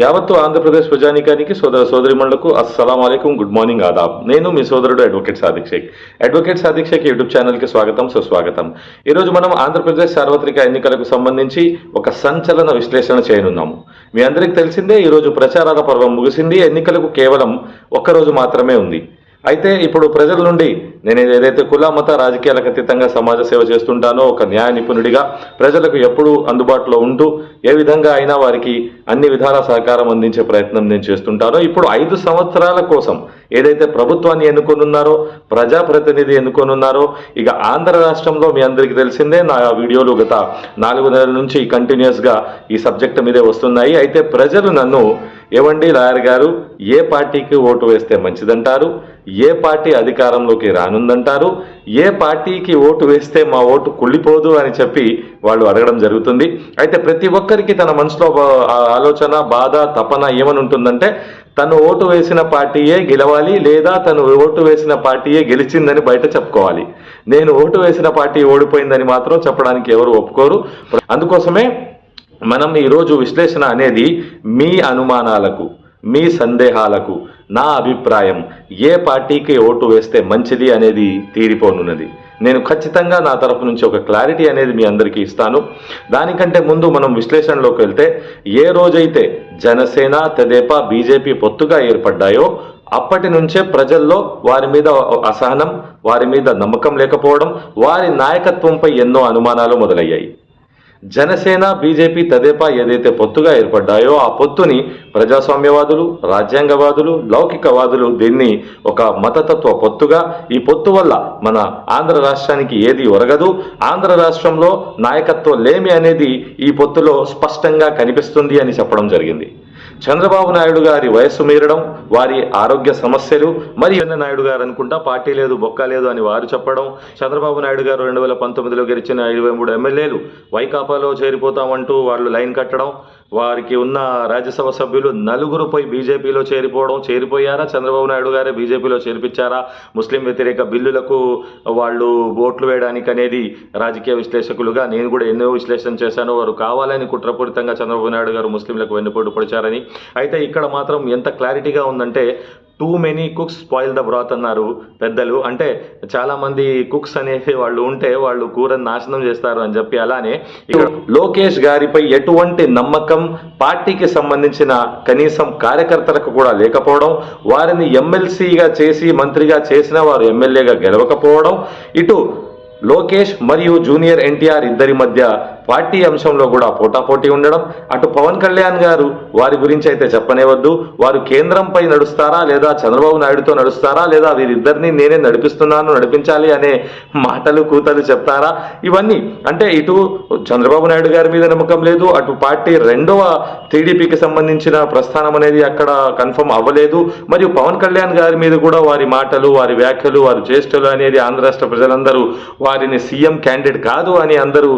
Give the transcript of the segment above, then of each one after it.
యావత్తు ఆంధ్రప్రదేశ్ ప్రజానికానికి సోదర సోదరిమణులకు అస్సలం గుడ్ మార్నింగ్ ఆదాబ్. నేను మీ సోదరుడు advocate Sadiq Shaik. Advocate Sadiq Shaik YouTube ఛానల్కి స్వాగతం సుస్వాగతం. ఈరోజు మనం ఆంధ్రప్రదేశ్ సార్వత్రిక ఎన్నికలకు సంబంధించి ఒక సంచలన విశ్లేషణ చేయనున్నాము మీ అందరికీ తెలిసిందే ఈరోజు ప్రచారాల పర్వం ముగిసింది. ఎన్నికలకు కేవలం ఒక్క రోజు మాత్రమే ఉంది. అయితే ఇప్పుడు ప్రజల నుండి నేను ఏదైతే కుల మత రాజకీయాలకు అతీతంగా సమాజ సేవ చేస్తుంటానో ఒక న్యాయ నిపుణుడిగా ప్రజలకు ఎప్పుడూ అందుబాటులో ఉంటూ ఏ విధంగా అయినా వారికి అన్ని విధాల సహకారం అందించే ప్రయత్నం నేను చేస్తుంటానో. ఇప్పుడు ఐదు సంవత్సరాల కోసం ఏదైతే ప్రభుత్వాన్ని ఎన్నుకొనున్నారో ప్రజాప్రతినిధి ఎన్నుకొనున్నారో ఇక ఆంధ్ర రాష్ట్రంలో మీ అందరికీ తెలిసిందే నా వీడియోలు గత నాలుగు నెలల నుంచి కంటిన్యూస్గా ఈ సబ్జెక్ట్ మీదే వస్తున్నాయి. అయితే ప్రజలు నన్ను ఏవండి లాయర్ గారు? ఏ పార్టీకి ఓటు వేస్తే మంచిదంటారు? ఏ పార్టీ అధికారంలోకి రానుందంటారు? ఏ పార్టీకి ఓటు వేస్తే మా ఓటు కుళ్ళిపోదు అని చెప్పి వాళ్ళు అడగడం జరుగుతుంది. అయితే ప్రతి ఒక్కరికి తన మనసులో ఆలోచన బాధ తపన ఏమని ఉంటుందంటే తను ఓటు వేసిన పార్టీయే గెలవాలి లేదా తను ఓటు వేసిన పార్టీయే గెలిచిందని బయట చెప్పుకోవాలి. నేను ఓటు వేసిన పార్టీ ఓడిపోయిందని మాత్రం చెప్పడానికి ఎవరు ఒప్పుకోరు. అందుకోసమే మనం ఈరోజు విశ్లేషణ అనేది మీ అనుమానాలకు మీ సందేహాలకు నా అభిప్రాయం ఏ పార్టీకి ఓటు వేస్తే మంచిది అనేది తీరిపోనున్నది. నేను ఖచ్చితంగా నా తరపు నుంచి ఒక క్లారిటీ అనేది మీ అందరికీ ఇస్తాను. దానికంటే ముందు మనం విశ్లేషణలోకి వెళ్తే ఏ రోజైతే జనసేన తెదేపా బీజేపీ పొత్తుగా ఏర్పడ్డాయో అప్పటి నుంచే ప్రజల్లో వారి మీద అసహనం వారి మీద నమ్మకం లేకపోవడం వారి నాయకత్వంపై ఎన్నో అనుమానాలు మొదలయ్యాయి. జనసేన బీజేపీ తదేపా ఏదైతే పొత్తుగా ఏర్పడ్డాయో ఆ పొత్తుని ప్రజాస్వామ్యవాదులు రాజ్యాంగవాదులు లౌకికవాదులు దీన్ని ఒక మతతత్వ పొత్తుగా ఈ పొత్తు వల్ల మన ఆంధ్ర రాష్ట్రానికి ఏది ఒరగదు ఆంధ్ర రాష్ట్రంలో నాయకత్వం లేమి అనేది ఈ పొత్తులో స్పష్టంగా కనిపిస్తుంది అని చెప్పడం జరిగింది. చంద్రబాబు నాయుడు గారి వయస్సు మీరడం వారి ఆరోగ్య సమస్యలు మరి ఎన్న నాయుడు గారు అనుకుంటా పార్టీ లేదు బొక్క లేదు అని వారు చెప్పడం చంద్రబాబు నాయుడు గారు రెండు వేల పంతొమ్మిదిలో గెలిచిన ఇరవై మూడు ఎమ్మెల్యేలు వైకాపాలో చేరిపోతామంటూ వాళ్ళు లైన్ కట్టడం వారికి ఉన్న రాజ్యసభ సభ్యులు నలుగురు పోయి బీజేపీలో చేరిపోవడం చేరిపోయారా? చంద్రబాబు నాయుడు గారే బీజేపీలో చేర్పించారా? ముస్లిం వ్యతిరేక బిల్లులకు వాళ్ళు ఓట్లు వేయడానికి అనేది రాజకీయ విశ్లేషకులుగా నేను కూడా ఎన్నో విశ్లేషణ చేశాను. వారు కావాలని కుట్రపూరితంగా చంద్రబాబు నాయుడు గారు ముస్లింలకు వెన్నుపోటు పొడిచారని. అయితే ఇక్కడ మాత్రం ఎంత క్లారిటీగా ఉందంటే too many cooks spoil the broth అన్నారు పెద్దలు. అంటే చాలామంది కుక్స్ అనేసి వాళ్ళు ఉంటే వాళ్ళు కూరని నాశనం చేస్తారు అని చెప్పి అలానే ఇక్కడ లోకేష్ గారిపై ఎటువంటి నమ్మకం పార్టీకి సంబంధించిన కనీసం కార్యకర్తలకు కూడా లేకపోవడం వారిని ఎమ్మెల్సీగా చేసి మంత్రిగా చేసిన వారు ఎమ్మెల్యేగా గెలవకపోవడం ఇటు లోకేష్ మరియు జూనియర్ ఎన్టీఆర్ ఇద్దరి మధ్య పార్టీ అంశంలో కూడా పోటాపోటీ ఉండడం. అటు పవన్ కళ్యాణ్ గారు వారి గురించి అయితే చెప్పనేవద్దు. వారు కేంద్రంపై నడుస్తారా లేదా చంద్రబాబు నాయుడుతో నడుస్తారా లేదా వీరిద్దరిని నేనే నడిపిస్తున్నాను నడిపించాలి అనే మాటలు కూతలు చెప్తారా? ఇవన్నీ. అంటే ఇటు చంద్రబాబు నాయుడు గారి మీద నమ్మకం లేదు. అటు పార్టీ రెండవ టీడీపీకి సంబంధించిన ప్రస్థానం అనేది అక్కడ కన్ఫర్మ్ అవ్వలేదు. మరియు పవన్ కళ్యాణ్ గారి మీద కూడా వారి మాటలు వారి వ్యాఖ్యలు వారి చేష్టలు అనేది ఆంధ్ర రాష్ట్ర ప్రజలందరూ వారిని సీఎం క్యాండిడేట్ కాదు అని అందరూ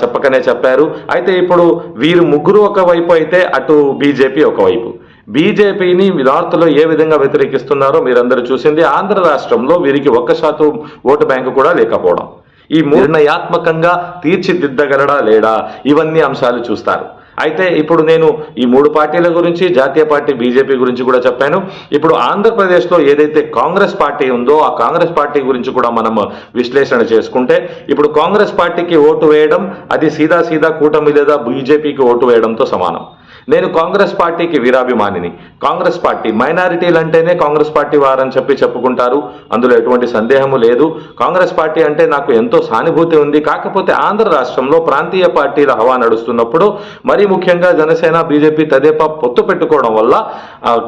చెప్పక చెప్పకనే చెప్పారు. అయితే ఇప్పుడు వీరు ముగ్గురు ఒకవైపు అయితే అటు బీజేపీ ఒకవైపు బీజేపీని నార్త్లో ఏ విధంగా వ్యతిరేకిస్తున్నారో మీరందరూ చూసింది ఆంధ్ర రాష్ట్రంలో వీరికి ఒక్క శాతం ఓటు బ్యాంకు కూడా లేకపోవడం. ఈ నిర్ణయాత్మకంగా తీర్చిదిద్దగలడా లేడా? ఇవన్నీ అంశాలు చూస్తారు. అయితే ఇప్పుడు నేను ఈ మూడు పార్టీల గురించి జాతీయ పార్టీ బీజేపీ గురించి కూడా చెప్పాను. ఇప్పుడు ఆంధ్రప్రదేశ్లో ఏదైతే కాంగ్రెస్ పార్టీ ఉందో ఆ కాంగ్రెస్ పార్టీ గురించి కూడా మనం విశ్లేషణ చేసుకుంటే ఇప్పుడు కాంగ్రెస్ పార్టీకి ఓటు వేయడం అది సీదా సీదా కూటమి లేదా బీజేపీకి ఓటు వేయడంతో సమానం. నేను కాంగ్రెస్ పార్టీకి వీరాభిమానిని. కాంగ్రెస్ పార్టీ మైనారిటీలు అంటేనే కాంగ్రెస్ పార్టీ వారని చెప్పి చెప్పుకుంటారు. అందులో ఎటువంటి సందేహము లేదు. కాంగ్రెస్ పార్టీ అంటే నాకు ఎంతో సానుభూతి ఉంది. కాకపోతే ఆంధ్ర రాష్ట్రంలో ప్రాంతీయ పార్టీల హవా నడుస్తున్నప్పుడు మరీ ముఖ్యంగా జనసేన బీజేపీ తదేపా పొత్తు పెట్టుకోవడం వల్ల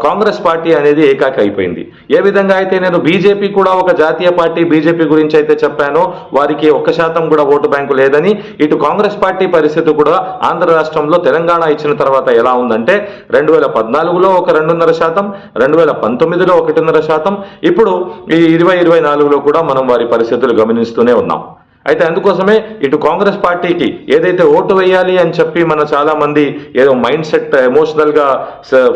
కాంగ్రెస్ పార్టీ అనేది ఏకాకి అయిపోయింది. ఏ విధంగా అయితే నేను బీజేపీ కూడా ఒక జాతీయ పార్టీ బీజేపీ గురించి అయితే చెప్పానో వారికి ఒక్క శాతం కూడా ఓటు బ్యాంకు లేదని ఇటు కాంగ్రెస్ పార్టీ పరిస్థితి కూడా ఆంధ్ర రాష్ట్రంలో తెలంగాణ ఇచ్చిన తర్వాత ఎలా ఉందంటే రెండు వేల పద్నాలుగులో ఒక రెండున్నర శాతం రెండు వేల పంతొమ్మిదిలో ఒకటిన్నర శాతం. ఇప్పుడు ఈ ఇరవై ఇరవై నాలుగులో కూడా మనం వారి పరిస్థితులు గమనిస్తూనే ఉన్నాం. అయితే అందుకోసమే ఇటు కాంగ్రెస్ పార్టీకి ఏదైతే ఓటు వేయాలి అని చెప్పి మన చాలా మంది ఏదో మైండ్ సెట్ ఎమోషనల్గా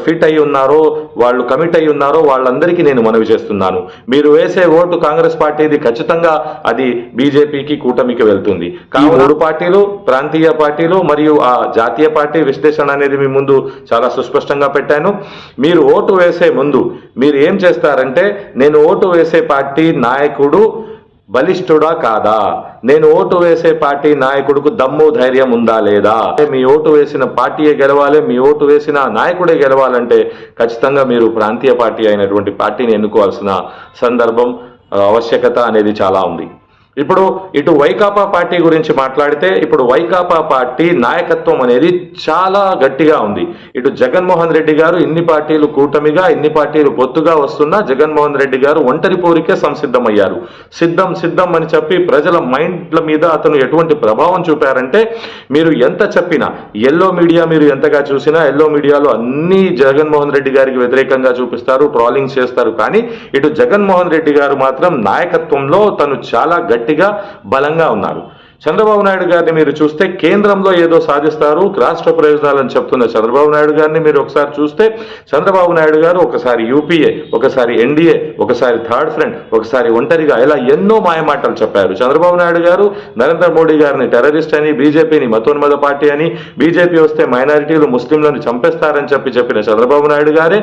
ఫిట్ అయి ఉన్నారో వాళ్ళు కమిట్ అయి ఉన్నారో వాళ్ళందరికీ నేను మనవి చేస్తున్నాను. మీరు వేసే ఓటు కాంగ్రెస్ పార్టీది ఖచ్చితంగా అది బీజేపీకి కూటమికి వెళ్తుంది. కావున మూడు పార్టీలు ప్రాంతీయ పార్టీలు మరియు ఆ జాతీయ పార్టీ విశ్లేషణ అనేది మీ ముందు చాలా సుస్పష్టంగా పెట్టాను. మీరు ఓటు వేసే ముందు మీరు ఏం చేస్తారంటే నేను ఓటు వేసే పార్టీ నాయకుడు బలిష్ఠుడా కాదా? నేను ఓటు వేసే పార్టీ నాయకుడికి దమ్ము ధైర్యం ఉందా లేదా? మీ ఓటు వేసిన పార్టీయే గెలవాలి మీ ఓటు వేసిన నాయకుడే గెలవాలంటే ఖచ్చితంగా మీరు ప్రాంతీయ పార్టీ అయినటువంటి పార్టీని ఎన్నుకోవాల్సిన సందర్భం ఆవశ్యకత అనేది చాలా ఉంది. ఇప్పుడు ఇటు వైకాపా పార్టీ గురించి మాట్లాడితే ఇప్పుడు వైకాపా పార్టీ నాయకత్వం అనేది చాలా గట్టిగా ఉంది. ఇటు జగన్మోహన్ రెడ్డి గారు ఇన్ని పార్టీలు కూటమిగా ఇన్ని పార్టీలు పొత్తుగా వస్తున్నా జగన్మోహన్ రెడ్డి గారు ఒంటరి పోరికే సంసిద్ధమయ్యారు. సిద్ధం సిద్ధం అని చెప్పి ప్రజల మైండ్ల మీద అతను ఎటువంటి ప్రభావం చూపారంటే మీరు ఎంత చెప్పినా ఎల్లో మీడియా మీరు ఎంతగా చూసినా ఎల్లో మీడియాలో అన్ని జగన్మోహన్ రెడ్డి గారికి వ్యతిరేకంగా చూపిస్తారు ట్రాలింగ్ చేస్తారు. కానీ ఇటు జగన్మోహన్ రెడ్డి గారు మాత్రం నాయకత్వంలో తను చాలా గట్టి గట్టిగా బలంగా ఉన్నారు. చంద్రబాబు నాయుడు గారిని మీరు చూస్తే కేంద్రంలో ఏదో సాధిస్తారు రాష్ట్ర ప్రయోజనాలని చెప్తున్న చంద్రబాబు నాయుడు గారిని మీరు ఒకసారి చూస్తే చంద్రబాబు నాయుడు గారు ఒకసారి యూపీఏ ఒకసారి ఎన్డీఏ ఒకసారి థర్డ్ ఫ్రంట్ ఒకసారి ఒంటరిగా ఇలా ఎన్నో మాయమాటలు చెప్పారు. చంద్రబాబు నాయుడు గారు నరేంద్ర మోడీ గారిని టెర్రరిస్ట్ అని బీజేపీని మతోన్మద పార్టీ అని బీజేపీ వస్తే మైనారిటీలు ముస్లింలను చంపేస్తారని చెప్పి చెప్పిన చంద్రబాబు నాయుడు గారే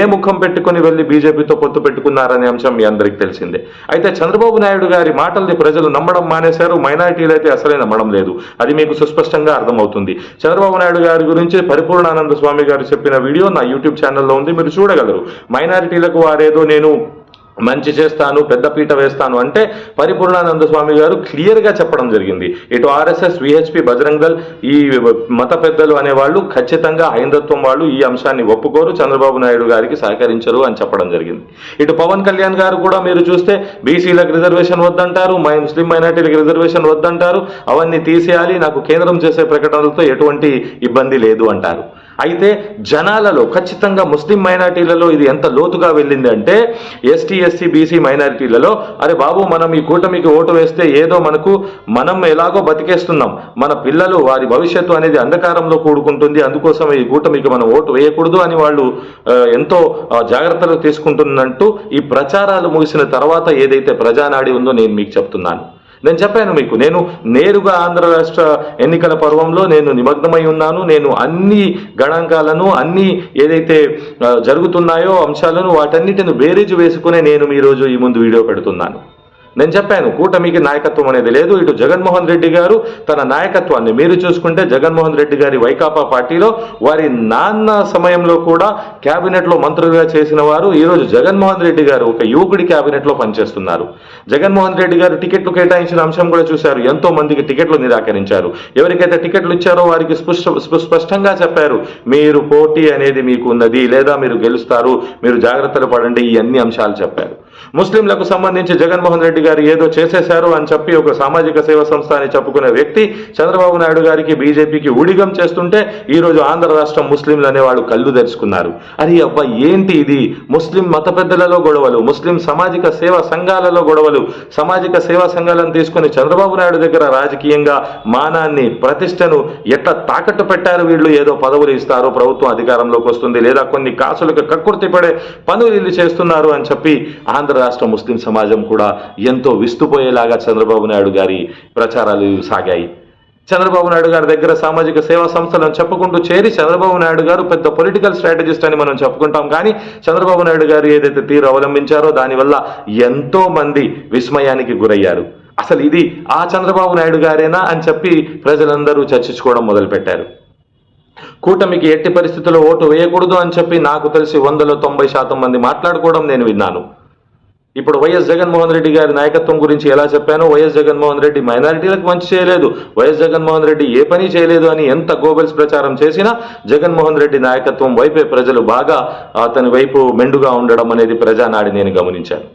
ఏ ముఖం పెట్టుకుని వెళ్ళి బీజేపీతో పొత్తు పెట్టుకున్నారనే అంశం మీ అందరికీ తెలిసిందే. అయితే చంద్రబాబు నాయుడు గారి మాటల్ని ప్రజలు నమ్మడం మానేశారు మైనారిటీలు అయితే అసలే నమ్మడం లేదు. అది మీకు సుస్పష్టంగా అర్థమవుతుంది. చంద్రబాబు నాయుడు గారి గురించి పరిపూర్ణానంద స్వామి గారు చెప్పిన వీడియో నా యూట్యూబ్ ఛానల్లో ఉంది. మీరు చూడగలరు. మైనారిటీలకు వారేదో నేను మంచి చేస్తాను పెద్ద పీట వేస్తాను అంటే పరిపూర్ణానంద స్వామి గారు క్లియర్గా చెప్పడం జరిగింది. ఇటు ఆర్ఎస్ఎస్ విహెచ్పి బజరంగ్ దళ్ ఈ మత పెద్దలు అనేవాళ్ళు ఖచ్చితంగా హైందత్వం వాళ్ళు ఈ అంశాన్ని ఒప్పుకోరు చంద్రబాబు నాయుడు గారికి సహకరించరు అని చెప్పడం జరిగింది. ఇటు పవన్ కళ్యాణ్ గారు కూడా మీరు చూస్తే బీసీలకు రిజర్వేషన్ వద్దంటారు మై ముస్లిం మైనార్టీలకు రిజర్వేషన్ వద్దంటారు అవన్నీ తీసేయాలి నాకు కేంద్రం చేసే ప్రకటనలతో ఎటువంటి ఇబ్బంది లేదు అంటారు. అయితే జనాలలో ఖచ్చితంగా ముస్లిం మైనార్టీలలో ఇది ఎంత లోతుగా వెళ్ళింది అంటే ఎస్టీ ఎస్సీ బీసీ మైనారిటీలలో అరే బాబు మనం ఈ కూటమికి ఓటు వేస్తే ఏదో మనకు మనం ఎలాగో బతికేస్తున్నాం. మన పిల్లలు వారి భవిష్యత్తు అనేది అంధకారంలో కూడుకుంటుంది అందుకోసం ఈ కూటమికి మనం ఓటు వేయకూడదు అని వాళ్ళు ఎంతో జాగ్రత్తలు తీసుకుంటున్నట్టు ఈ ప్రచారాలు ముగిసిన తర్వాత ఏదైతే ప్రజానాడి ఉందో నేను మీకు చెప్తున్నాను. నేను చెప్పాను మీకు నేను నేరుగా ఆంధ్ర రాష్ట్ర ఎన్నికల పర్వంలో నేను నిమగ్నమై ఉన్నాను. నేను అన్ని గణాంకాలను అన్ని ఏదైతే జరుగుతున్నాయో అంశాలను వాటన్నిటిని బేరీజు వేసుకునే నేను ఈ రోజు ఈ ముందు వీడియో పెడుతున్నాను. నేను చెప్పాను కూటమికి నాయకత్వం అనేది లేదు. ఇటు జగన్మోహన్ రెడ్డి గారు తన నాయకత్వాన్ని మీరు చూసుకుంటే జగన్మోహన్ రెడ్డి గారి వైకాపా పార్టీలో వారి నాన్న సమయంలో కూడా క్యాబినెట్లో మంత్రులుగా చేసిన వారు ఈరోజు జగన్మోహన్ రెడ్డి గారు ఒక యువకుడి క్యాబినెట్లో పనిచేస్తున్నారు. జగన్మోహన్ రెడ్డి గారు టికెట్లు కేటాయించిన అంశం కూడా చూశారు. ఎంతో మందికి టికెట్లు నిరాకరించారు. ఎవరికైతే టికెట్లు ఇచ్చారో వారికి స్పష్ట స్పష్టంగా చెప్పారు మీరు పోటీ అనేది మీకు ఉన్నది లేదా మీరు గెలుస్తారు మీరు జాగ్రత్తలు పడండి ఈ అన్ని అంశాలు చెప్పారు. ముస్లింలకు సంబంధించి జగన్మోహన్ రెడ్డి గారు ఏదో చేసేశారు అని చెప్పి ఒక సామాజిక సేవ సంస్థ అని చెప్పుకునే వ్యక్తి చంద్రబాబు నాయుడు గారికి బీజేపీకి ఊడిగం చేస్తుంటే ఈ రోజు ఆంధ్ర రాష్ట్రం ముస్లింలు అనేవాళ్ళు కళ్ళు తెరుచుకున్నారు. అరే అబ్బా ఏంటి ఇది? ముస్లిం మత పెద్దలలో గొడవలు ముస్లిం సామాజిక సేవా సంఘాలలో గొడవలు సామాజిక సేవా సంఘాలను తీసుకొని చంద్రబాబు నాయుడు దగ్గర రాజకీయంగా మానాన్ని ప్రతిష్టను ఎట్లా తాకట్టు పెట్టారు వీళ్ళు? ఏదో పదవులు ఇస్తారు ప్రభుత్వం అధికారంలోకి వస్తుంది లేదా కొన్ని కాసులకు కక్కుర్తి పడే పనులు వీళ్ళు చేస్తున్నారు అని చెప్పి ఆంధ్ర రాష్ట్ర ముస్లిం సమాజం కూడా ఎంతో విస్తుపోయేలాగా చంద్రబాబు నాయుడు గారి ప్రచారాలు సాగాయి. చంద్రబాబు నాయుడు గారి దగ్గర సామాజిక సేవా సంస్థలను చెప్పుకుంటూ చేరి చంద్రబాబు నాయుడు గారు పెద్ద పొలిటికల్ స్ట్రాటజిస్ట్ అని మనం చెప్పుకుంటాం. కానీ చంద్రబాబు నాయుడు గారు ఏదైతే తీరు అవలంబించారో దానివల్ల ఎంతో మంది విస్మయానికి గురయ్యారు. అసలు ఇది ఆ చంద్రబాబు నాయుడు గారేనా అని చెప్పి ప్రజలందరూ చర్చించుకోవడం మొదలుపెట్టారు. కూటమికి ఎట్టి పరిస్థితుల్లో ఓటు వేయకూడదు అని చెప్పి నాకు తెలిసి వందలో తొంభై శాతం మంది మాట్లాడుకోవడం నేను విన్నాను. ఇప్పుడు వైఎస్ జగన్మోహన్ రెడ్డి గారి నాయకత్వం గురించి ఎలా చెప్పానో వైఎస్ జగన్మోహన్ రెడ్డి మైనారిటీలకు మంచి చేయలేదు. వైఎస్ జగన్మోహన్ రెడ్డి ఏ పని చేయలేదు అని ఎంత గోబెల్స్ ప్రచారం చేసినా జగన్మోహన్ రెడ్డి నాయకత్వం వైపే ప్రజలు బాగా అతని వైపు మెండుగా ఉండడం అనేది ప్రజానాడి నేను గమనించాను.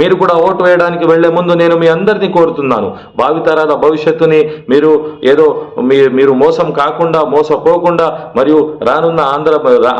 మీరు కూడా ఓటు వేయడానికి వెళ్ళే ముందు నేను మీ అందరినీ కోరుతున్నాను. భావితరాల భవిష్యత్తుని మీరు ఏదో మీ మీరు మోసం కాకుండా మోసపోకుండా మరియు రానున్న ఆంధ్ర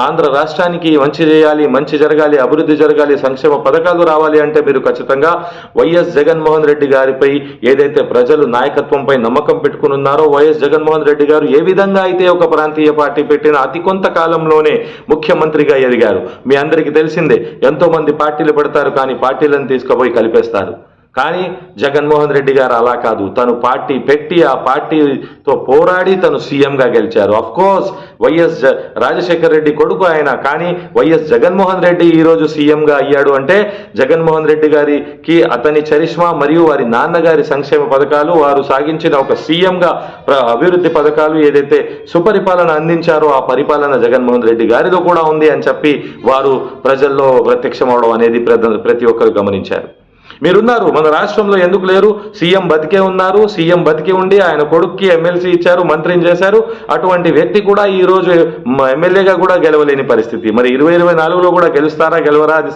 ఆంధ్ర రాష్ట్రానికి మంచి చేయాలి మంచి జరగాలి అభివృద్ధి జరగాలి సంక్షేమ పథకాలు రావాలి అంటే మీరు ఖచ్చితంగా వైఎస్ జగన్మోహన్ రెడ్డి గారిపై ఏదైతే ప్రజలు నాయకత్వంపై నమ్మకం పెట్టుకుని ఉన్నారో వైఎస్ జగన్మోహన్ రెడ్డి గారు ఏ విధంగా అయితే ఒక ప్రాంతీయ పార్టీ పెట్టిన అతి కొంత కాలంలోనే ముఖ్యమంత్రిగా ఎదిగారు. మీ అందరికీ తెలిసిందే ఎంతో మంది పార్టీలు పెడతారు కానీ పార్టీలను తీసుకు తీసుకుపోయి కలిపేస్తారు కానీ జగన్మోహన్ రెడ్డి గారు అలా కాదు. తను పార్టీ పెట్టి ఆ పార్టీతో పోరాడి తను సీఎంగా గెలిచారు. అఫ్ కోర్స్ వైఎస్ జ- రాజశేఖర్ రెడ్డి కొడుకు ఆయన. కానీ వైఎస్ జగన్మోహన్ రెడ్డి ఈ రోజు సీఎంగా అయ్యాడు అంటే జగన్మోహన్ రెడ్డి గారికి అతని చరిష్మా మరియు వారి నాన్నగారి సంక్షేమ పథకాలు వారు సాగించిన ఒక సీఎంగా ప్ర- అభివృద్ధి పథకాలు ఏదైతే సుపరిపాలన అందించారో ఆ పరిపాలన జగన్మోహన్ రెడ్డి గారిలో కూడా ఉంది అని చెప్పి వారు ప్రజల్లో ప్రత్యక్షమవడం అనేది ప్రతి ఒక్కరు గమనించారు. మీరున్నారు. మన రాష్ట్రంలో ఎందుకు లేరు? సీఎం బతికే ఉన్నారు. సీఎం బతికి ఉండి ఆయన కొడుక్కి ఎమ్మెల్సీ ఇచ్చారు మంత్రిని చేశారు. అటువంటి వ్యక్తి కూడా ఈ రోజు ఎమ్మెల్యేగా కూడా గెలవలేని పరిస్థితి. మరి ఇరవై ఇరవై నాలుగులో కూడా గెలుస్తారా గెలవరా? అది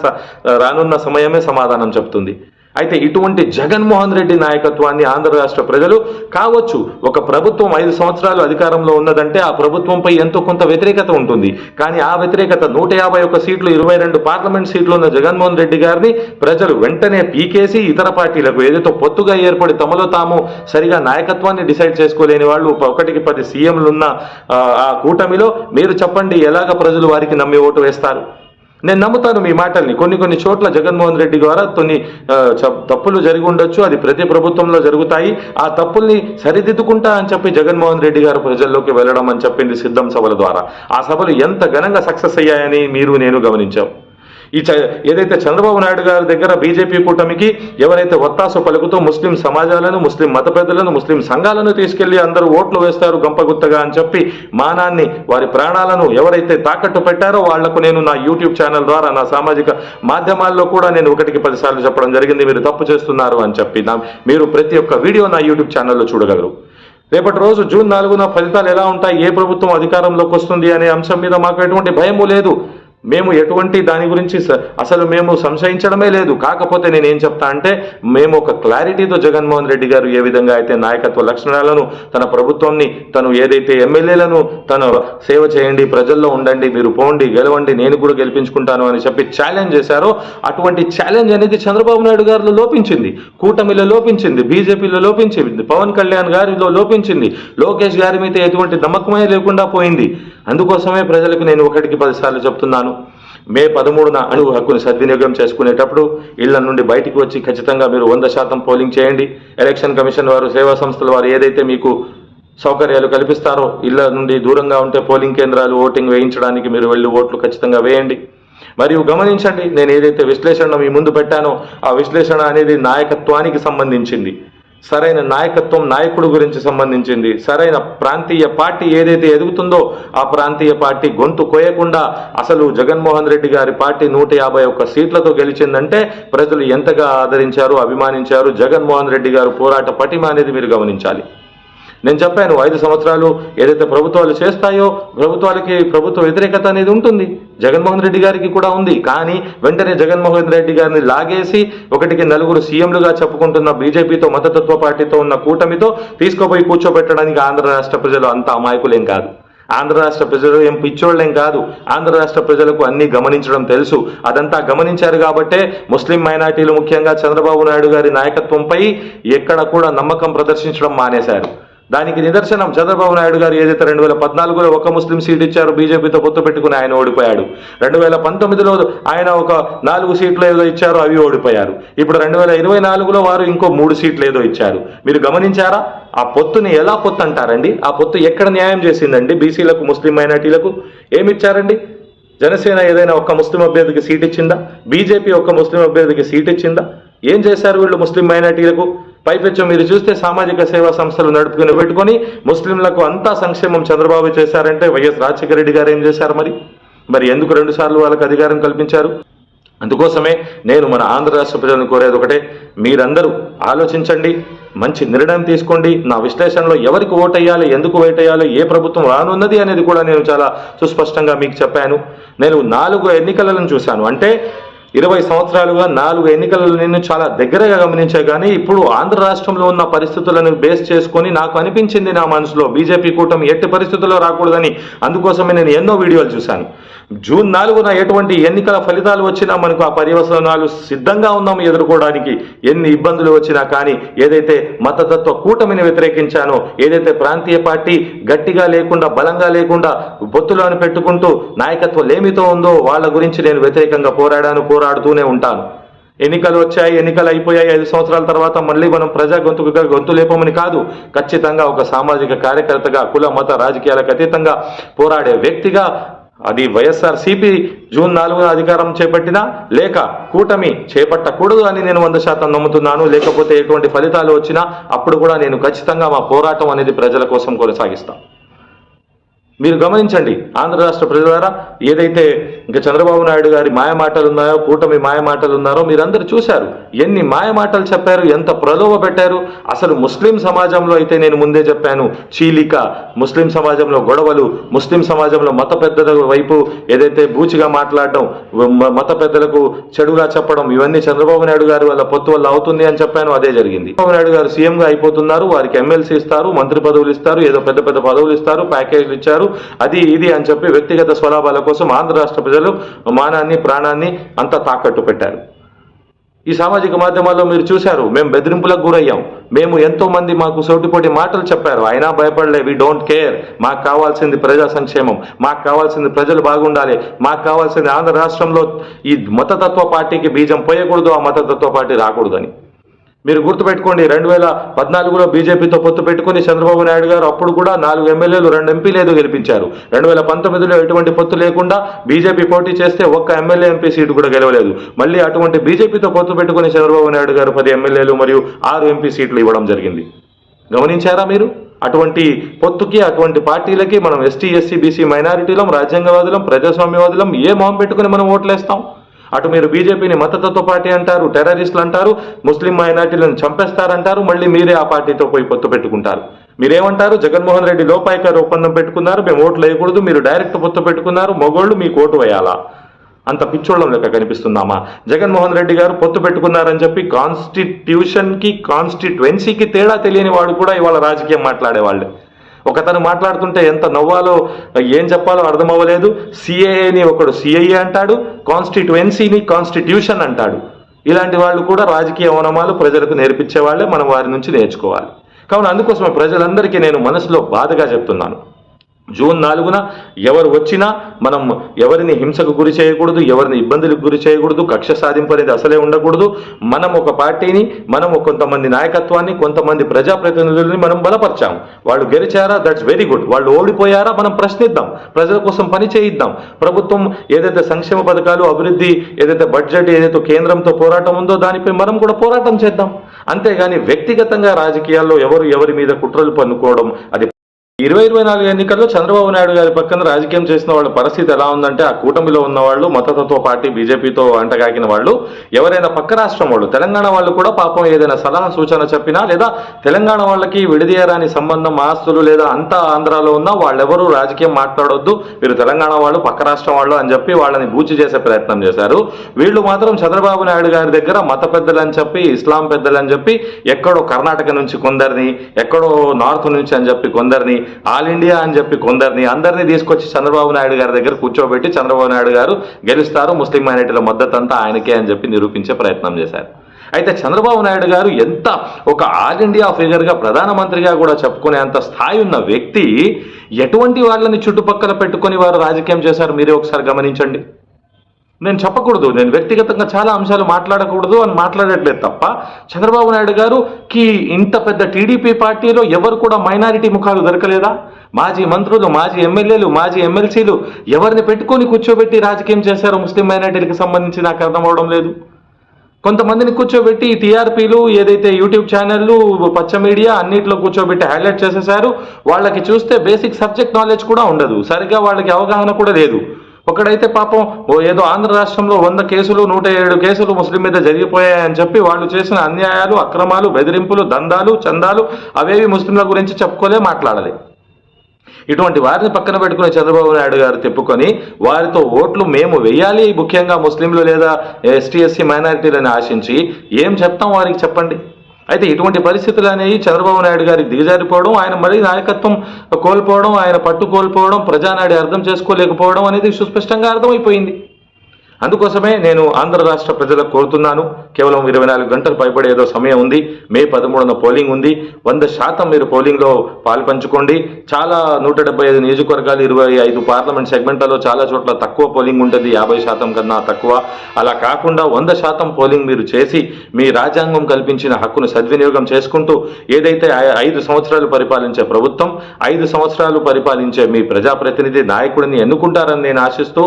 రానున్న సమయమే సమాధానం చెప్తుంది. అయితే ఇటువంటి జగన్మోహన్ రెడ్డి నాయకత్వాన్ని ఆంధ్ర రాష్ట్ర ప్రజలు కావచ్చు. ఒక ప్రభుత్వం ఐదు సంవత్సరాలు అధికారంలో ఉన్నదంటే ఆ ప్రభుత్వంపై ఎంతో కొంత వ్యతిరేకత ఉంటుంది. కానీ ఆ వ్యతిరేకత నూట యాభై ఒక్క సీట్లు ఇరవై రెండు పార్లమెంట్ సీట్లు ఉన్న జగన్మోహన్ రెడ్డి గారిని ప్రజలు వెంటనే పీకేసి ఇతర పార్టీలకు ఏదైతే పొత్తుగా ఏర్పడి తమలో తాము సరిగా నాయకత్వాన్ని డిసైడ్ చేసుకోలేని వాళ్ళు ఒకటికి పది సీఎంలు ఉన్న ఆ, ఆ కూటమిలో మీరు చెప్పండి ఎలాగ ప్రజలు వారికి నమ్మి ఓటు వేస్తారు? నేను నమ్ముతాను మీ మాటల్ని. కొన్ని కొన్ని చోట్ల జగన్మోహన్ రెడ్డి ద్వారా కొన్ని తప్పులు జరిగి ఉండొచ్చు. అది ప్రతి ప్రభుత్వంలో జరుగుతాయి. ఆ తప్పుల్ని సరిదిద్దుకుంటా అని చెప్పి జగన్మోహన్ రెడ్డి గారు ప్రజల్లోకి వెళ్ళడం అని చెప్పింది సిద్ధం సభల ద్వారా. ఆ సభలు ఎంత ఘనంగా సక్సెస్ అయ్యాయని మీరు నేను గమనించాం. ఈ చ- ఏదైతే చంద్రబాబు నాయుడు గారి దగ్గర బీజేపీ కూటమికి ఎవరైతే ఒత్తాస పలుకుతూ ముస్లిం సమాజాలను ముస్లిం మత పెద్దలను ముస్లిం సంఘాలను తీసుకెళ్ళి అందరూ ఓట్లు వేస్తారు గంపగుత్తగా అని చెప్పి మానాన్ని వారి ప్రాణాలను ఎవరైతే తాకట్టు పెట్టారో వాళ్ళకు నేను నా యూట్యూబ్ ఛానల్ ద్వారా నా సామాజిక మాధ్యమాల్లో కూడా నేను ఒకటికి పదిసార్లు చెప్పడం జరిగింది మీరు తప్పు చేస్తున్నారు అని చెప్పి మీరు ప్రతి ఒక్క వీడియో నా యూట్యూబ్ ఛానల్లో చూడగలరు. రేపటి రోజు జూన్ నాలుగున ఫలితాలు ఎలా ఉంటాయి ఏ ప్రభుత్వం అధికారంలోకి వస్తుంది అనే అంశం మీద మాకు ఎటువంటి భయము లేదు. మేము ఎటువంటి దాని గురించి స- అసలు మేము సంశయించడమే లేదు. కాకపోతే నేనేం చెప్తా అంటే మేము ఒక క్లారిటీతో జగన్మోహన్ రెడ్డి గారు ఏ విధంగా అయితే నాయకత్వ లక్షణాలను తన ప్రభుత్వాన్ని తను ఏదైతే ఎమ్మెల్యేలను తను సేవ చేయండి ప్రజల్లో ఉండండి మీరు పోండి గెలవండి నేను కూడా గెలిపించుకుంటాను అని చెప్పి ఛాలెంజ్ చేశారో అటువంటి ఛాలెంజ్ అనేది చంద్రబాబు నాయుడు గారిలో లోపించింది. కూటమిలో లోపించింది బీజేపీలో లోపించింది పవన్ కళ్యాణ్ గారిలో లోపించింది. లోకేష్ గారి మీద ఎటువంటి నమ్మకమే లేకుండా పోయింది. అందుకోసమే ప్రజలకు నేను ఒకటికి పదిసార్లు చెప్తున్నాను. మే పదమూడున అణు హక్కును సద్వినియోగం చేసుకునేటప్పుడు ఇళ్ళ నుండి బయటికి వచ్చి ఖచ్చితంగా మీరు వంద శాతం పోలింగ్ చేయండి. ఎలక్షన్ కమిషన్ వారు సేవా సంస్థల వారు ఏదైతే మీకు సౌకర్యాలు కల్పిస్తారో ఇళ్ళ నుండి దూరంగా ఉంటే పోలింగ్ కేంద్రాలు ఓటింగ్ వేయించడానికి మీరు వెళ్ళి ఓట్లు ఖచ్చితంగా వేయండి. మరియు గమనించండి నేను ఏదైతే విశ్లేషణ మీ ముందు పెట్టానో ఆ విశ్లేషణ అనేది నాయకత్వానికి సంబంధించింది. సరైన నాయకత్వం నాయకుడు గురించి సంబంధించింది. సరైన ప్రాంతీయ పార్టీ ఏదైతే ఎదుగుతుందో ఆ ప్రాంతీయ పార్టీ గొంతు కోయకుండా అసలు జగన్మోహన్ రెడ్డి గారి పార్టీ నూట యాభై ఒక్క సీట్లతో గెలిచిందంటే ప్రజలు ఎంతగా ఆదరించారు అభిమానించారు జగన్మోహన్ రెడ్డి గారు పోరాట పటిమ అనేది మీరు గమనించాలి. నేను చెప్పాను ఐదు సంవత్సరాలు ఏదైతే ప్రభుత్వాలు చేస్తాయో ప్రభుత్వాలకి ప్రభుత్వ వ్యతిరేకత అనేది ఉంటుంది. జగన్మోహన్ రెడ్డి గారికి కూడా ఉంది. కానీ వెంటనే జగన్మోహన్ రెడ్డి గారిని లాగేసి ఒకటికి నలుగురు సీఎంలుగా చెప్పుకుంటున్న బీజేపీతో మతతత్వ పార్టీతో ఉన్న కూటమితో తీసుకుపోయి కూర్చోబెట్టడానికి ఆంధ్ర రాష్ట్ర ప్రజలు అంత అమాయకులేం కాదు. ఆంధ్ర రాష్ట్ర ప్రజలు ఏం పిచ్చోళ్ళేం కాదు. ఆంధ్ర రాష్ట్ర ప్రజలకు అన్ని గమనించడం తెలుసు. అదంతా గమనించారు కాబట్టే ముస్లిం మైనార్టీలు ముఖ్యంగా చంద్రబాబు నాయుడు గారి నాయకత్వంపై ఎక్కడ కూడా నమ్మకం ప్రదర్శించడం మానేశారు. దానికి నిదర్శనం చంద్రబాబు నాయుడు గారు ఏదైతే రెండు వేల పద్నాలుగులో ఒక ముస్లిం సీట్ ఇచ్చారు బీజేపీతో పొత్తు పెట్టుకుని ఆయన ఓడిపోయాడు. రెండు వేల పంతొమ్మిదిలో ఆయన ఒక నాలుగు సీట్లు ఏదో ఇచ్చారు అవి ఓడిపోయారు. ఇప్పుడు రెండు వేల ఇరవై నాలుగులో వారు ఇంకో మూడు సీట్లు ఏదో ఇచ్చారు. మీరు గమనించారా? ఆ పొత్తుని ఎలా పొత్తు అంటారండి? ఆ పొత్తు ఎక్కడ న్యాయం చేసిందండి? బీసీలకు ముస్లిం మైనార్టీలకు ఏమిచ్చారండి? జనసేన ఏదైనా ఒక్క ముస్లిం అభ్యర్థికి సీట్ ఇచ్చిందా? బీజేపీ ఒక్క ముస్లిం అభ్యర్థికి సీట్ ఇచ్చిందా? ఏం చేశారు వీళ్ళు ముస్లిం మైనార్టీలకు? పైపెచ్చు మీరు చూస్తే సామాజిక సేవా సంస్థలు నడుపుకుని పెట్టుకొని ముస్లింలకు అంతా సంక్షేమం చంద్రబాబు చేశారంటే వైఎస్ రాజశేఖర రెడ్డి గారు ఏం చేశారు మరి? మరి ఎందుకు రెండు సార్లు వాళ్ళకి అధికారం కల్పించారు? అందుకోసమే నేను మన ఆంధ్ర రాష్ట్ర ప్రజలను కోరేది ఒకటే మీరందరూ ఆలోచించండి మంచి నిర్ణయం తీసుకోండి నా విశ్లేషణలో ఎవరికి ఓటేయాలి ఎందుకు ఓటేయాలి ఏ ప్రభుత్వం రానున్నది అనేది కూడా నేను చాలా సుస్పష్టంగా మీకు చెప్పాను. నేను నాలుగు ఎన్నికలను చూశాను. అంటే ఇరవై సంవత్సరాలుగా నాలుగు ఎన్నికలను నేను చాలా దగ్గరగా గమనించా కానీ ఇప్పుడు ఆంధ్ర రాష్ట్రంలో ఉన్న పరిస్థితులను బేస్ చేసుకొని నాకు అనిపించింది నా మనసులో. బీజేపీ కూటమి ఎట్టి పరిస్థితుల్లో రాకూడదని అందుకోసమే నేను ఎన్నో వీడియోలు చూశాను. జూన్ నాలుగున ఎటువంటి ఎన్నికల ఫలితాలు వచ్చినా మనకు ఆ పర్యవసనాలు సిద్ధంగా ఉన్నాం ఎదుర్కోవడానికి. ఎన్ని ఇబ్బందులు వచ్చినా కానీ ఏదైతే మతతత్వ కూటమిని వ్యతిరేకించానో ఏదైతే ప్రాంతీయ పార్టీ గట్టిగా లేకుండా బలంగా లేకుండా బొత్తులను పెట్టుకుంటూ నాయకత్వం లేమితో ఉందో వాళ్ళ గురించి నేను వ్యతిరేకంగా పోరాడాను పోరాడుతూనే ఉంటాను. ఎన్నికలు వచ్చాయి ఎన్నికలు అయిపోయాయి ఐదు సంవత్సరాల తర్వాత మళ్ళీ మనం ప్రజా గొంతుగా గొంతు లేపమని కాదు ఖచ్చితంగా ఒక సామాజిక కార్యకర్తగా కుల మత రాజకీయాలకు అతీతంగా పోరాడే వ్యక్తిగా అది వైఎస్ఆర్ సిపి జూన్ నాలుగున అధికారం చేపట్టినా లేక కూటమి చేపట్టకూడదు అని నేను వంద శాతం నమ్ముతున్నాను. లేకపోతే ఎటువంటి ఫలితాలు వచ్చినా అప్పుడు కూడా నేను ఖచ్చితంగా మా పోరాటం అనేది ప్రజల కోసం కొనసాగిస్తాను. మీరు గమనించండి ఆంధ్ర రాష్ట్ర ప్రజలారా ఏదైతే ఇంకా చంద్రబాబు నాయుడు గారి మాయ మాటలు ఉన్నాయో కూటమి మాయ మాటలు ఉన్నారో మీరందరూ చూశారు. ఎన్ని మాయ మాటలు చెప్పారు ఎంత ప్రలోభ పెట్టారు. అసలు ముస్లిం సమాజంలో అయితే నేను ముందే చెప్పాను చీలిక ముస్లిం సమాజంలో గొడవలు ముస్లిం సమాజంలో మత పెద్దల వైపు ఏదైతే బూచిగా మాట్లాడడం మత పెద్దలకు చెడుగా చెప్పడం ఇవన్నీ చంద్రబాబు నాయుడు గారు వాళ్ళ పొత్తు వల్ల అవుతుంది అని చెప్పాను అదే జరిగింది. చంద్రబాబు నాయుడు గారు సీఎంగా అయిపోతున్నారు వారికి ఎమ్మెల్సీ ఇస్తారు మంత్రి పదవులు ఇస్తారు ఏదో పెద్ద పెద్ద పదవులు ఇస్తారు ప్యాకేజీలు ఇచ్చారు. అది ఇది అని చెప్పి వ్యక్తిగత స్వలాభాల కోసం ఆంధ్ర రాష్ట్ర ప్రజలు మానాన్ని ప్రాణాన్ని అంతా తాకట్టు పెట్టారు. ఈ సామాజిక మాధ్యమాల్లో మీరు చూశారు మేము బెదిరింపులకు గురయ్యాం. మేము ఎంతో మంది మాకు సోటిపోటి మాటలు చెప్పారు. అయినా భయపడలే వి డోంట్ కేర్ మాకు కావాల్సింది ప్రజా సంక్షేమం. మాకు కావాల్సింది ప్రజలు బాగుండాలి. మాకు కావాల్సింది ఆంధ్ర రాష్ట్రంలో ఈ మతతత్వ పార్టీకి బీజం పోయకూడదు ఆ మతతత్వ పార్టీ రాకూడదని. మీరు గుర్తుపెట్టుకోండి రెండు వేల పద్నాలుగులో బీజేపీతో పొత్తు పెట్టుకుని చంద్రబాబు నాయుడు గారు అప్పుడు కూడా నాలుగు ఎమ్మెల్యేలు రెండు ఎంపీలు ఏదో గెలిపించారు. రెండు వేల పంతొమ్మిదిలో ఎటువంటి పొత్తు లేకుండా బీజేపీ పోటీ చేస్తే ఒక్క ఎమ్మెల్యే ఎంపీ సీటు కూడా గెలవలేదు. మళ్ళీ అటువంటి బీజేపీతో పొత్తు పెట్టుకుని చంద్రబాబు నాయుడు గారు పది ఎమ్మెల్యేలు మరియు ఆరు ఎంపీ సీట్లు ఇవ్వడం జరిగింది. గమనించారా మీరు? అటువంటి పొత్తుకి అటువంటి పార్టీలకి మనం ఎస్టీ ఎస్సీ బీసీ మైనారిటీలం రాజ్యాంగవాదులం ప్రజాస్వామ్యవాదులం ఏ మొహం పెట్టుకుని మనం ఓట్లేస్తాం? అటు మీరు బీజేపీని మతతత్వ పార్టీ అంటారు టెర్రరిస్టులు అంటారు ముస్లిం మైనార్టీలను చంపేస్తారంటారు మళ్ళీ మీరే ఆ పార్టీతో పోయి పొత్తు పెట్టుకుంటారు. మీరేమంటారు? జగన్మోహన్ రెడ్డి లోపాయికారు ఒప్పందం పెట్టుకున్నారు మేము ఓట్లు వేయకూడదు మీరు డైరెక్ట్ పొత్తు పెట్టుకున్నారు మొగోళ్ళు మీకు ఓటు వేయాలా? అంత పిచ్చోళ్ళం లెక్క కనిపిస్తున్నామా? జగన్మోహన్ రెడ్డి గారు పొత్తు పెట్టుకున్నారని చెప్పి కాన్స్టిట్యూషన్కి కాన్స్టిట్యువెన్సీకి తేడా తెలియని వాడు కూడా ఇవాళ రాజకీయం మాట్లాడేవాళ్ళు. ఒకతను మాట్లాడుతుంటే ఎంత నవ్వాలో ఏం చెప్పాలో అర్థం అవ్వలేదు ఒకడు సిఐఏ అంటాడు కాన్స్టిట్యువెన్సీని కాన్స్టిట్యూషన్ అంటాడు. ఇలాంటి వాళ్ళు కూడా రాజకీయ ఓనమాలు ప్రజలకు నేర్పించే వాళ్ళే మనం వారి నుంచి నేర్చుకోవాలి. కావున అందుకోసమే ప్రజలందరికీ నేను మనసులో బాధగా చెప్తున్నాను. జూన్ నాలుగున ఎవరు వచ్చినా మనం ఎవరిని హింసకు గురి చేయకూడదు ఎవరిని ఇబ్బందులకు గురి చేయకూడదు కక్ష సాధింపు అనేది అసలే ఉండకూడదు. మనం ఒక పార్టీని మనం కొంతమంది నాయకత్వాన్ని కొంతమంది ప్రజాప్రతినిధుల్ని మనం బలపరిచాం. వాళ్ళు గెలిచారా? దట్స్ వెరీ గుడ్ వాళ్ళు ఓడిపోయారా? మనం ప్రశ్నిద్దాం. ప్రజల కోసం పని చేయిద్దాం. ప్రభుత్వం ఏదైతే సంక్షేమ పథకాలు అభివృద్ధి ఏదైతే బడ్జెట్ ఏదైతే కేంద్రంతో పోరాటం ఉందో దానిపై మనం కూడా పోరాటం చేద్దాం. అంతేగాని వ్యక్తిగతంగా రాజకీయాల్లో ఎవరు ఎవరి మీద కుట్రలు పన్నుకోవడం అది ఇరవై ఇరవై నాలుగు ఎన్నికల్లో చంద్రబాబు నాయుడు గారి పక్కన రాజకీయం చేసిన వాళ్ళ పరిస్థితి ఎలా ఉందంటే ఆ కూటమిలో ఉన్న వాళ్ళు మతతత్వ పార్టీ బీజేపీతో అంటగాకిన వాళ్ళు ఎవరైనా పక్క రాష్ట్రం వాళ్ళు తెలంగాణ వాళ్ళు కూడా పాపం ఏదైనా సలహా సూచన చెప్పినా లేదా తెలంగాణ వాళ్ళకి విడదీయరాని సంబంధం ఆస్తులు లేదా అంతా ఆంధ్రాలో ఉన్నా వాళ్ళెవరూ రాజకీయం మాట్లాడొద్దు మీరు తెలంగాణ వాళ్ళు పక్క రాష్ట్రం వాళ్ళు అని చెప్పి వాళ్ళని బూచి చేసే ప్రయత్నం చేశారు. వీళ్ళు మాత్రం చంద్రబాబు నాయుడు గారి దగ్గర మత పెద్దలు అని చెప్పి ఇస్లాం పెద్దలు అని చెప్పి ఎక్కడో కర్ణాటక నుంచి కొందరిని ఎక్కడో నార్త్ నుంచి అని చెప్పి కొందరిని ఆల్ ఇండియా అని చెప్పి కొందరిని అందరినీ తీసుకొచ్చి చంద్రబాబు నాయుడు గారి దగ్గర కూర్చోబెట్టి చంద్రబాబు నాయుడు గారు గెలుస్తారు ముస్లిం మైనార్టీల మద్దతు అంతా ఆయనకే అని చెప్పి నిరూపించే ప్రయత్నం చేశారు. అయితే చంద్రబాబు నాయుడు గారు ఎంత ఒక ఆల్ ఇండియా ఫిగర్గా ప్రధానమంత్రిగా కూడా చెప్పుకునే అంత స్థాయి ఉన్న వ్యక్తి ఎటువంటి వాళ్ళని చుట్టుపక్కల పెట్టుకొని వారు రాజకీయం చేశారు? మీరే ఒకసారి గమనించండి. నేను చెప్పకూడదు. నేను వ్యక్తిగతంగా చాలా అంశాలు మాట్లాడకూడదు అని మాట్లాడట్లేదు తప్ప చంద్రబాబు నాయుడు గారుకి ఇంత పెద్ద టీడీపీ పార్టీలో ఎవరు కూడా మైనారిటీ ముఖాలు దొరకలేదా? మాజీ మంత్రులు మాజీ ఎమ్మెల్యేలు మాజీ ఎమ్మెల్సీలు ఎవరిని పెట్టుకొని కూర్చోబెట్టి రాజకీయం చేశారో? ముస్లిం మైనారిటీలకు సంబంధించి నాకు అర్థం అవడం లేదు. కొంతమందిని కూర్చోబెట్టి టీఆర్పీలు ఏదైతే యూట్యూబ్ ఛానళ్ళు పచ్చ మీడియా అన్నిట్లో కూర్చోబెట్టి హైలైట్ చేసేసారు వాళ్ళకి చూస్తే బేసిక్ సబ్జెక్ట్ నాలెడ్జ్ కూడా ఉండదు. సరిగ్గా వాళ్ళకి అవగాహన కూడా లేదు. ఒకడైతే పాపం ఓ ఏదో ఆంధ్ర రాష్ట్రంలో వంద కేసులు నూట ఏడు కేసులు ముస్లిం మీద జరిగిపోయాయని చెప్పి వాళ్ళు చేసిన అన్యాయాలు అక్రమాలు బెదిరింపులు దందాలు చందాలు అవేవి ముస్లింల గురించి చెప్పుకోలే మాట్లాడలే. ఇటువంటి వారిని పక్కన పెట్టుకుని చంద్రబాబు నాయుడు గారు తిప్పుకొని వారితో ఓట్లు మేము వేయాలి ముఖ్యంగా ముస్లింలు లేదా ఎస్టీ ఎస్సీ మైనారిటీలని ఆశించి ఏం చెప్తాం వారికి చెప్పండి? అయితే ఇటువంటి పరిస్థితులు అనేవి చంద్రబాబు నాయుడు గారికి దిగజారిపోవడం ఆయన మరీ నాయకత్వం కోల్పోవడం ఆయన పట్టు కోల్పోవడం ప్రజానాడి అర్థం చేసుకోలేకపోవడం అనేది సుస్పష్టంగా అర్థమైపోయింది. అందుకోసమే నేను ఆంధ్ర రాష్ట్ర ప్రజలకు కోరుతున్నాను. కేవలం ఇరవై నాలుగు గంటలు పైబడి ఏదో సమయం ఉంది. మే పదమూడున పోలింగ్ ఉంది. వంద శాతం మీరు పోలింగ్లో పాల్పంచుకోండి. చాలా నూట డెబ్బై ఐదు నియోజకవర్గాలు ఇరవై ఐదు పార్లమెంట్ సెగ్మెంట్లలో చాలా చోట్ల తక్కువ పోలింగ్ ఉంటుంది. యాభై శాతం కన్నా తక్కువ. అలా కాకుండా వంద శాతం పోలింగ్ మీరు చేసి మీ రాజ్యాంగం కల్పించిన హక్కును సద్వినియోగం చేసుకుంటూ ఏదైతే ఐదు సంవత్సరాలు పరిపాలించే ప్రభుత్వం ఐదు సంవత్సరాలు పరిపాలించే మీ ప్రజాప్రతినిధి నాయకుడిని ఎన్నుకుంటారని నేను ఆశిస్తూ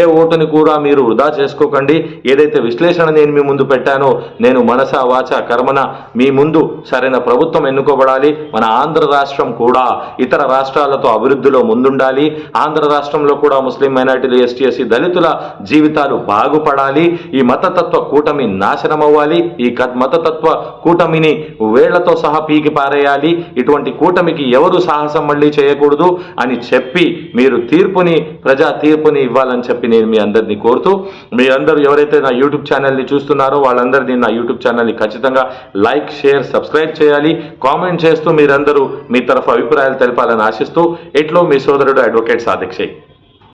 ఏ ఓటుని కూడా మీరు వృధా చేసుకోకండి. ఏదైతే విశ్లేషణ నేను మీ ముందు పెట్టానో నేను మనస వాచ కర్మన మీ ముందు సరైన ప్రభుత్వం ఎన్నుకోబడాలి. మన ఆంధ్ర రాష్ట్రం కూడా ఇతర రాష్ట్రాలతో అభివృద్ధిలో ముందుండాలి. ఆంధ్ర రాష్ట్రంలో కూడా ముస్లిం మైనార్టీలు ఎస్టీ ఎస్సీ దళితుల జీవితాలు బాగుపడాలి. ఈ మతతత్వ కూటమి నాశనం అవ్వాలి ఈ మతతత్వ కూటమిని వేళ్ళతో సహా పీకి పారేయాలి. ఇటువంటి కూటమికి ఎవరు సాహసం మళ్ళీ చేయకూడదు అని చెప్పి మీరు తీర్పుని ప్రజా తీర్పుని ఇవ్వాలని చెప్పి నేను మీ అందరినీ కోరుతూ మీ అందరూ ఎవరైతే నా యూట్యూబ్ ఛానల్ని చూస్తున్నారో వాళ్ళందరినీ నా యూట్యూబ్ ఛానల్ని ఖచ్చితంగా లైక్ షేర్ సబ్స్క్రైబ్ చేయాలి. కామెంట్ చేస్తూ మీరందరూ మీ తరఫు అభిప్రాయాలు తెలపాలని ఆశిస్తూ ఎట్లో మీ సోదరుడు అడ్వకేట్ సాదిక్